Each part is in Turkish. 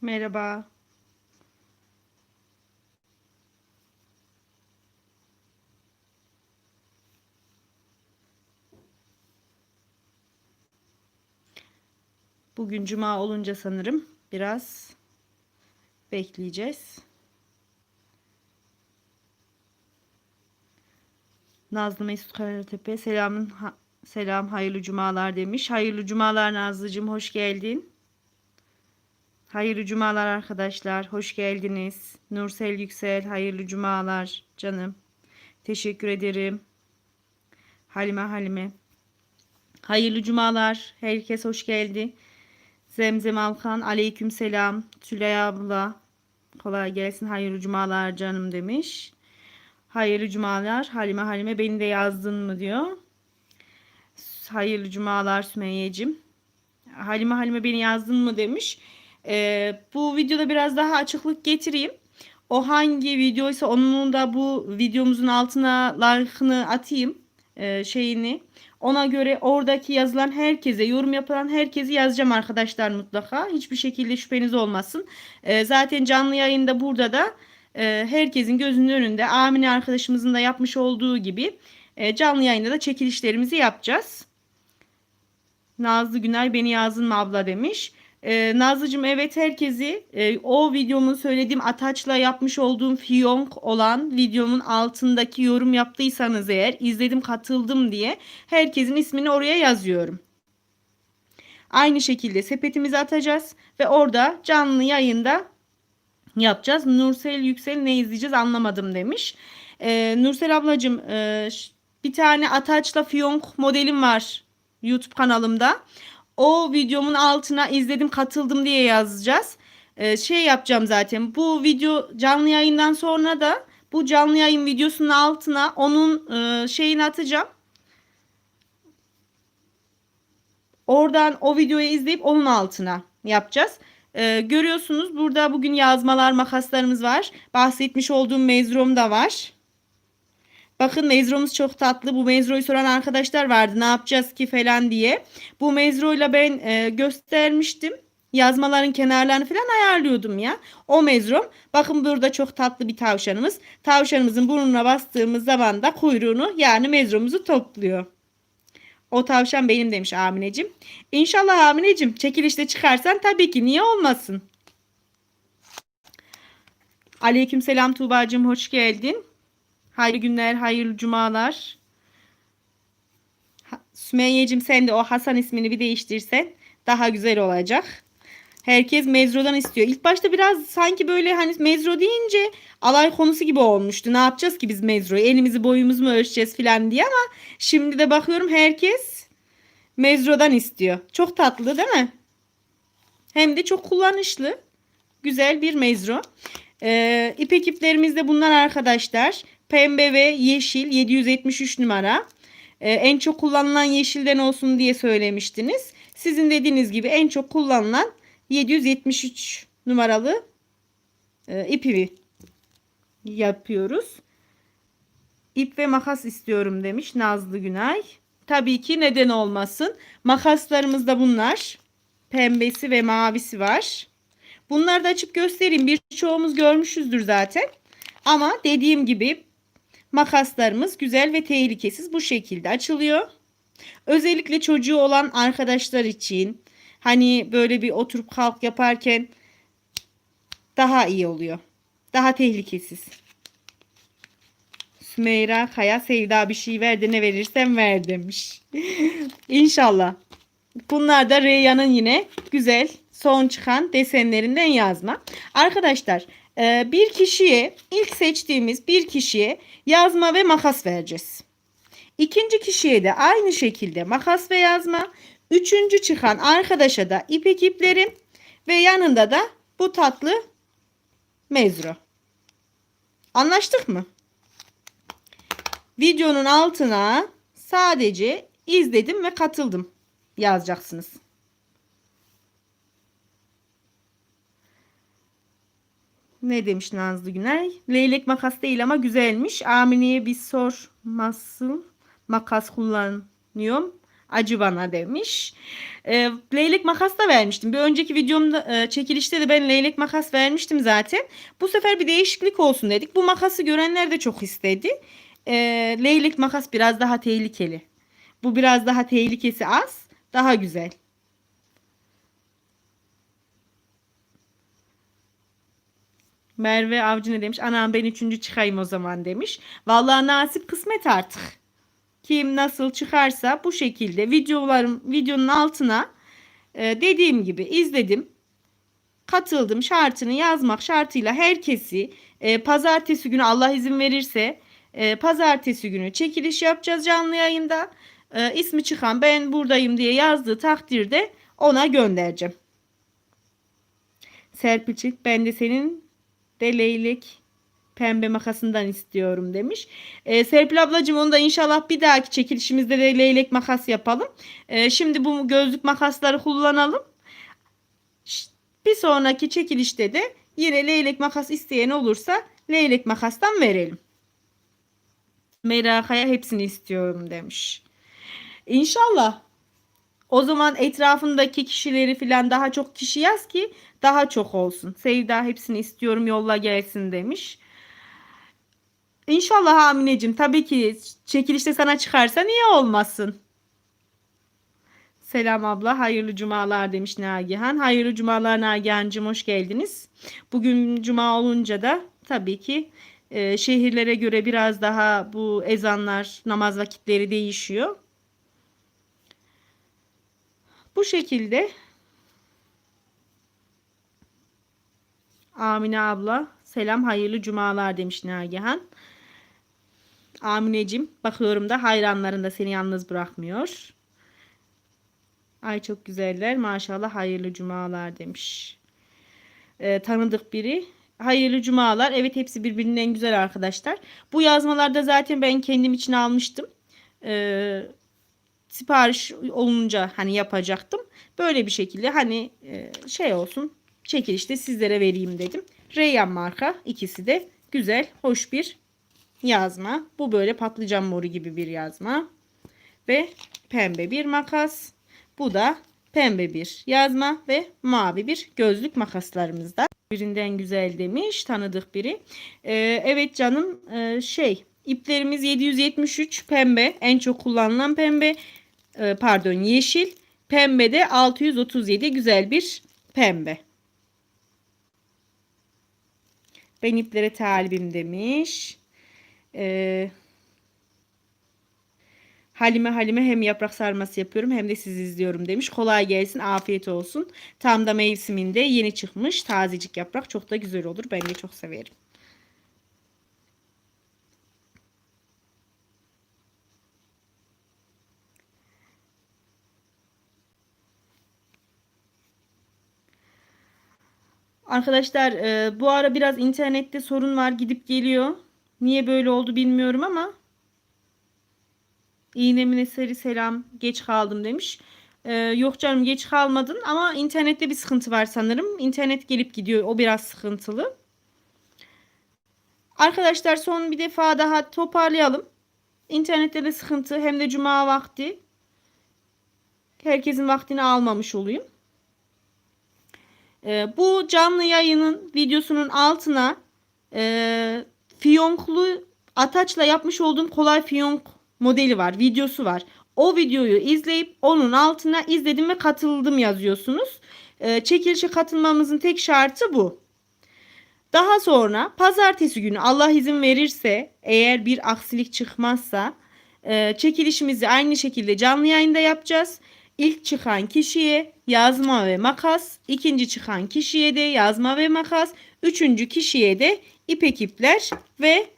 Merhaba. Bugün cuma olunca sanırım biraz bekleyeceğiz. Nazlı Mesut Karatepe selamın selam hayırlı cumalar demiş. Hayırlı cumalar Nazlıcığım hoş geldin. Hayırlı cumalar arkadaşlar. Hoş geldiniz. Nursel Yüksel hayırlı cumalar canım. Teşekkür ederim. Halime Halime. Hayırlı cumalar. Herkes hoş geldi. Zemzem Alkan aleyküm selam. Tülay abla kolay gelsin. Hayırlı cumalar canım demiş. Hayırlı cumalar. Halime Halime beni de yazdın mı diyor. Hayırlı cumalar Sümeyye'cim. Halime Halime beni yazdın mı demiş. Ee, bu videoda biraz daha açıklık getireyim. O hangi videoysa onun da bu videomuzun altına like'ını atayım. e, şeyini. Ona göre oradaki yazılan herkese, yorum yapılan herkesi yazacağım arkadaşlar mutlaka. Hiçbir şekilde şüpheniz olmasın. Ee, zaten canlı yayında burada da e, herkesin gözünün önünde Amine arkadaşımızın da yapmış olduğu gibi e, canlı yayında da çekilişlerimizi yapacağız. Nazlı Günay beni yazdın mı abla demiş. Ee, Nazlıcığım evet herkesi e, o videomun söylediğim ataçla yapmış olduğum fiyonk olan videomun altındaki yorum yaptıysanız eğer izledim katıldım diye herkesin ismini oraya yazıyorum. Aynı şekilde sepetimizi atacağız ve orada canlı yayında yapacağız. Nursel Yüksel ne izleyeceğiz anlamadım demiş. Ee, Nursel ablacığım e, bir tane ataçla fiyonk modelim var YouTube kanalımda. O videomun altına izledim katıldım diye yazacağız. Ee, şey yapacağım zaten bu video canlı yayından sonra da bu canlı yayın videosunun altına onun e, şeyini atacağım. Oradan o videoyu izleyip onun altına yapacağız. Ee, görüyorsunuz burada bugün yazmalar makaslarımız var. Bahsetmiş olduğum mezrom da var. Bakın mezromuz çok tatlı. Bu mezroyu soran arkadaşlar vardı. Ne yapacağız ki falan diye. Bu mezroyla ben e, göstermiştim. Yazmaların kenarlarını falan ayarlıyordum ya. O mezrom. Bakın burada çok tatlı bir tavşanımız. Tavşanımızın burnuna bastığımız zaman da kuyruğunu yani mezromuzu topluyor. O tavşan benim demiş Amineciğim. İnşallah Amineciğim çekilişte çıkarsan tabii ki niye olmasın. Aleykümselam Tuğba'cığım hoş geldin. Hayırlı günler, hayırlı cumalar. Sümeyye'cim sen de o Hasan ismini bir değiştirsen daha güzel olacak. Herkes mezrodan istiyor. İlk başta biraz sanki böyle hani mezro deyince alay konusu gibi olmuştu. Ne yapacağız ki biz mezroyu? Elimizi boyumuzu mu ölçeceğiz falan diye ama şimdi de bakıyorum herkes mezrodan istiyor. Çok tatlı değil mi? Hem de çok kullanışlı. Güzel bir mezro. Ee, ipek iplerimiz de bunlar arkadaşlar. Pembe ve yeşil 773 numara. Ee, en çok kullanılan yeşilden olsun diye söylemiştiniz. Sizin dediğiniz gibi en çok kullanılan 773 numaralı e, ipi yapıyoruz. İp ve makas istiyorum demiş Nazlı Günay. Tabii ki neden olmasın. Makaslarımız da bunlar. Pembesi ve mavisi var. Bunları da açıp göstereyim. Birçoğumuz görmüşüzdür zaten. Ama dediğim gibi makaslarımız güzel ve tehlikesiz bu şekilde açılıyor. Özellikle çocuğu olan arkadaşlar için hani böyle bir oturup kalk yaparken daha iyi oluyor. Daha tehlikesiz. Sümeyra Kaya Sevda bir şey ver de ne verirsen ver demiş. İnşallah. Bunlar da Reyyan'ın yine güzel son çıkan desenlerinden yazma. Arkadaşlar bir kişiye ilk seçtiğimiz bir kişiye yazma ve makas vereceğiz. İkinci kişiye de aynı şekilde makas ve yazma. Üçüncü çıkan arkadaşa da ipek ipleri ve yanında da bu tatlı mezro. Anlaştık mı? Videonun altına sadece izledim ve katıldım yazacaksınız. Ne demiş Nazlı Günay? Leylek makas değil ama güzelmiş. Amine'ye bir sor. Nasıl makas kullanıyorum? Acı bana demiş. E, leylek makas da vermiştim. Bir önceki videomda e, çekilişte de ben leylek makas vermiştim zaten. Bu sefer bir değişiklik olsun dedik. Bu makası görenler de çok istedi. E, leylek makas biraz daha tehlikeli. Bu biraz daha tehlikesi az. Daha güzel. Merve Avcı ne demiş? Anam ben üçüncü çıkayım o zaman demiş. Vallahi nasip kısmet artık. Kim nasıl çıkarsa bu şekilde videolarım videonun altına e, dediğim gibi izledim. Katıldım şartını yazmak şartıyla herkesi e, pazartesi günü Allah izin verirse e, pazartesi günü çekiliş yapacağız canlı yayında. E, ismi çıkan ben buradayım diye yazdığı takdirde ona göndereceğim. Serpilçik ben de senin de leylek pembe makasından istiyorum demiş. Ee, Serpil ablacığım onu da inşallah bir dahaki çekilişimizde de leylek makas yapalım. Ee, şimdi bu gözlük makasları kullanalım. Bir sonraki çekilişte de yine leylek makas isteyen olursa leylek makastan verelim. Merakaya hepsini istiyorum demiş. İnşallah. O zaman etrafındaki kişileri filan daha çok kişi yaz ki daha çok olsun. Sevda hepsini istiyorum yolla gelsin demiş. İnşallah Amineciğim tabii ki çekilişte sana çıkarsa niye olmasın? Selam abla hayırlı cumalar demiş Nagihan. Hayırlı cumalar Nagihan'cığım hoş geldiniz. Bugün cuma olunca da tabii ki e, şehirlere göre biraz daha bu ezanlar namaz vakitleri değişiyor. Bu şekilde Amine abla selam hayırlı cumalar demiş Nagihan. Amineciğim bakıyorum da hayranların da seni yalnız bırakmıyor. Ay çok güzeller maşallah hayırlı cumalar demiş. Ee, tanıdık biri. Hayırlı cumalar. Evet hepsi birbirinden güzel arkadaşlar. Bu yazmalarda zaten ben kendim için almıştım. Ee, sipariş olunca hani yapacaktım. Böyle bir şekilde hani e, şey olsun çekilişte sizlere vereyim dedim. Reyyan marka ikisi de güzel hoş bir yazma. Bu böyle patlıcan moru gibi bir yazma. Ve pembe bir makas. Bu da pembe bir yazma ve mavi bir gözlük makaslarımızda. Birinden güzel demiş tanıdık biri. Ee, evet canım e, şey iplerimiz 773 pembe en çok kullanılan pembe pardon yeşil pembe de 637 güzel bir pembe. Ben iplere talibim demiş. Ee, Halime Halime hem yaprak sarması yapıyorum hem de sizi izliyorum demiş. Kolay gelsin, afiyet olsun. Tam da mevsiminde yeni çıkmış tazecik yaprak çok da güzel olur. Ben de çok severim. Arkadaşlar e, bu ara biraz internette sorun var gidip geliyor. Niye böyle oldu bilmiyorum ama İğnemin eseri selam geç kaldım demiş. Ee, yok canım geç kalmadın ama internette bir sıkıntı var sanırım. İnternet gelip gidiyor o biraz sıkıntılı. Arkadaşlar son bir defa daha toparlayalım. İnternette de sıkıntı hem de cuma vakti. Herkesin vaktini almamış olayım. Ee, bu canlı yayının videosunun altına e, fiyonklu ataçla yapmış olduğum kolay fiyonk modeli var, videosu var. O videoyu izleyip onun altına izledim ve katıldım yazıyorsunuz. E, çekilişe katılmamızın tek şartı bu. Daha sonra pazartesi günü Allah izin verirse eğer bir aksilik çıkmazsa e, çekilişimizi aynı şekilde canlı yayında yapacağız. İlk çıkan kişiye yazma ve makas, ikinci çıkan kişiye de yazma ve makas, üçüncü kişiye de ipek ipler ve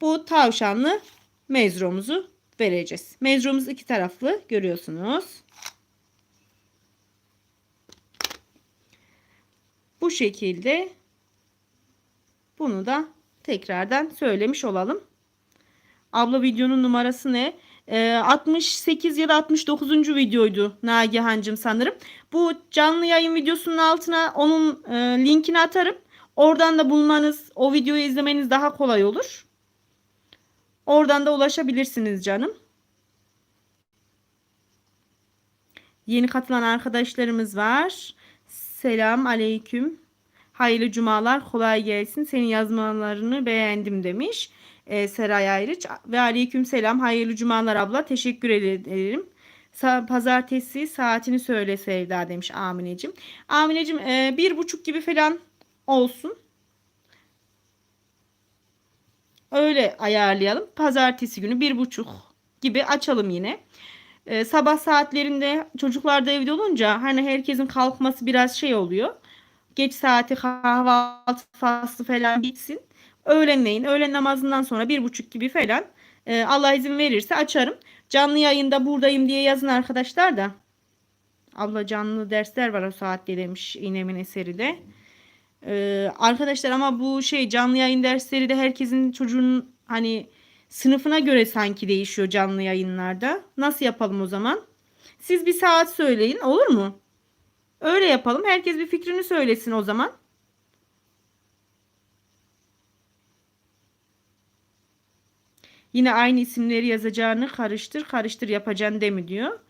bu tavşanlı mezromuzu vereceğiz. Mezromuz iki taraflı görüyorsunuz. Bu şekilde bunu da tekrardan söylemiş olalım. Abla videonun numarası ne? Ee, 68 ya da 69. videoydu Nagihan'cım sanırım. Bu canlı yayın videosunun altına onun e, linkini atarım. Oradan da bulmanız, o videoyu izlemeniz daha kolay olur. Oradan da ulaşabilirsiniz canım. Yeni katılan arkadaşlarımız var. Selam aleyküm. Hayırlı cumalar kolay gelsin. Senin yazmalarını beğendim demiş. Ee, Seray Ayrıç. Ve aleyküm selam. Hayırlı cumalar abla. Teşekkür ederim. Pazartesi saatini söyle Sevda demiş Amineciğim. Amineciğim e, bir buçuk gibi falan olsun. Öyle ayarlayalım. Pazartesi günü bir buçuk gibi açalım yine. Ee, sabah saatlerinde çocuklar da evde olunca hani herkesin kalkması biraz şey oluyor. Geç saati kahvaltı faslı falan bitsin. Öğlenleyin. Öğlen namazından sonra bir buçuk gibi falan e, Allah izin verirse açarım. Canlı yayında buradayım diye yazın arkadaşlar da. Abla canlı dersler var o saatte demiş İnem'in eseri de. Ee, arkadaşlar ama bu şey canlı yayın dersleri de herkesin çocuğun hani sınıfına göre sanki değişiyor canlı yayınlarda. Nasıl yapalım o zaman? Siz bir saat söyleyin olur mu? Öyle yapalım. Herkes bir fikrini söylesin o zaman. Yine aynı isimleri yazacağını karıştır karıştır yapacaksın de mi diyor.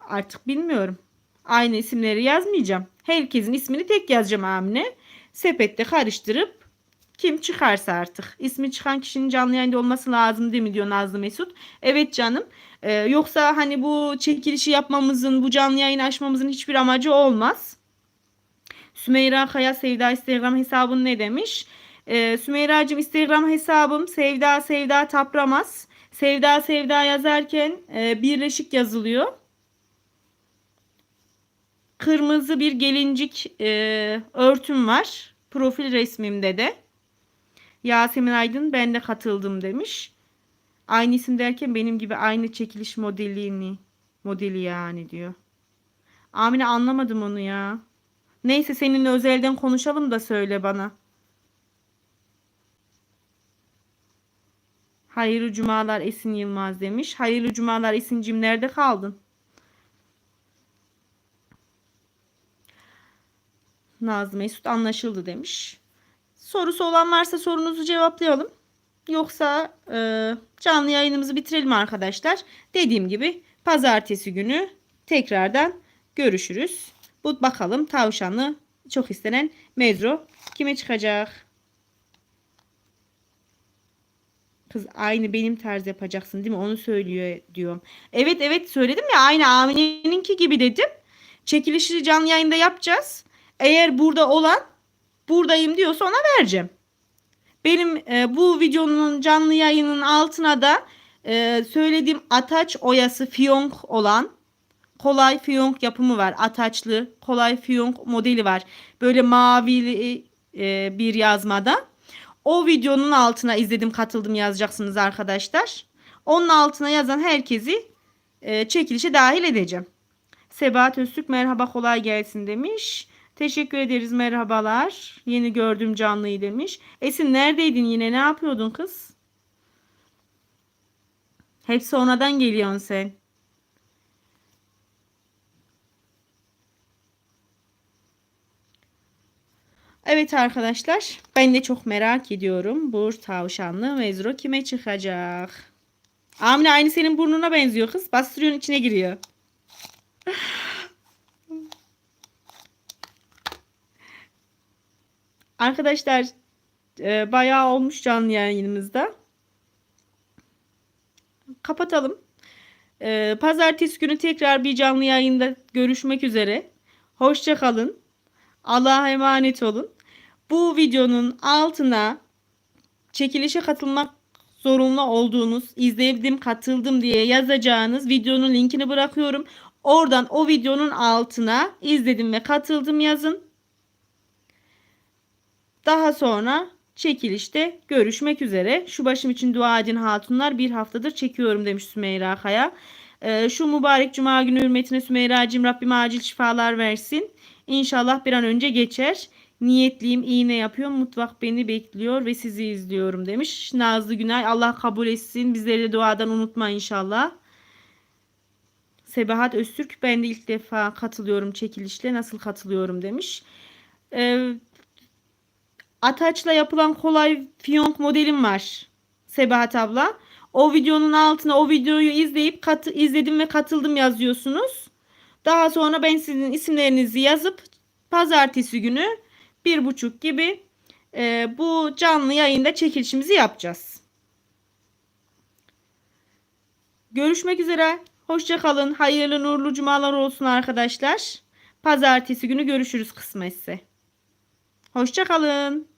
Artık bilmiyorum. Aynı isimleri yazmayacağım. Herkesin ismini tek yazacağım Amine. Sepette karıştırıp kim çıkarsa artık. İsmi çıkan kişinin canlı yayında olması lazım değil mi diyor Nazlı Mesut. Evet canım. Ee, yoksa hani bu çekilişi yapmamızın, bu canlı yayın açmamızın hiçbir amacı olmaz. Sümeyra Kaya Sevda Instagram hesabın ne demiş? Ee, Sümeyra'cığım Instagram hesabım Sevda Sevda Tapramaz. Sevda Sevda yazarken e, birleşik yazılıyor. Kırmızı bir gelincik e, örtüm var. Profil resmimde de. Yasemin Aydın ben de katıldım demiş. Aynı isim derken benim gibi aynı çekiliş modelini modeli yani diyor. Amine anlamadım onu ya. Neyse seninle özelden konuşalım da söyle bana. Hayırlı cumalar Esin Yılmaz demiş. Hayırlı cumalar Esin'cim nerede kaldın? Nazlı Mesut anlaşıldı demiş. Sorusu olan varsa sorunuzu cevaplayalım. Yoksa e, canlı yayınımızı bitirelim arkadaşlar. Dediğim gibi pazartesi günü tekrardan görüşürüz. Bu bakalım tavşanlı çok istenen mezro kime çıkacak? Kız aynı benim tarz yapacaksın değil mi? Onu söylüyor diyorum. Evet evet söyledim ya aynı Amine'ninki gibi dedim. Çekilişi canlı yayında yapacağız. Eğer burada olan buradayım diyorsa ona vereceğim. Benim e, bu videonun canlı yayının altına da e, söylediğim ataç oyası fiyonk olan kolay fiyonk yapımı var. Ataçlı kolay fiyonk modeli var. Böyle mavili e, bir yazmada. O videonun altına izledim katıldım yazacaksınız arkadaşlar. Onun altına yazan herkesi e, çekilişe dahil edeceğim. Sebahat Öztürk merhaba kolay gelsin demiş. Teşekkür ederiz merhabalar. Yeni gördüm canlıyı demiş. Esin neredeydin yine ne yapıyordun kız? Hep sonradan geliyorsun sen. Evet arkadaşlar ben de çok merak ediyorum. Bu tavşanlı mezro kime çıkacak? Amine aynı senin burnuna benziyor kız. Bastırıyorsun içine giriyor. Arkadaşlar e, bayağı olmuş canlı yayınımızda. Kapatalım. E, pazartesi günü tekrar bir canlı yayında görüşmek üzere. Hoşça kalın. Allah'a emanet olun. Bu videonun altına çekilişe katılmak zorunlu olduğunuz, izledim, katıldım diye yazacağınız videonun linkini bırakıyorum. Oradan o videonun altına izledim ve katıldım yazın. Daha sonra çekilişte görüşmek üzere. Şu başım için dua edin hatunlar. Bir haftadır çekiyorum demiş Sümeyra Kaya. Ee, şu mübarek cuma günü hürmetine Sümeyra'cığım Rabbim acil şifalar versin. İnşallah bir an önce geçer. Niyetliyim iğne yapıyorum. Mutfak beni bekliyor ve sizi izliyorum demiş. Nazlı Günay Allah kabul etsin. Bizleri de duadan unutma inşallah. Sebahat Öztürk ben de ilk defa katılıyorum çekilişle. Nasıl katılıyorum demiş. Ee, Ataç'la yapılan kolay fiyonk modelim var. Sebahat abla. O videonun altına o videoyu izleyip katı, izledim ve katıldım yazıyorsunuz. Daha sonra ben sizin isimlerinizi yazıp pazartesi günü bir buçuk gibi e, bu canlı yayında çekilişimizi yapacağız. Görüşmek üzere. Hoşça kalın. Hayırlı nurlu cumalar olsun arkadaşlar. Pazartesi günü görüşürüz kısmetse. Hoşça kalın.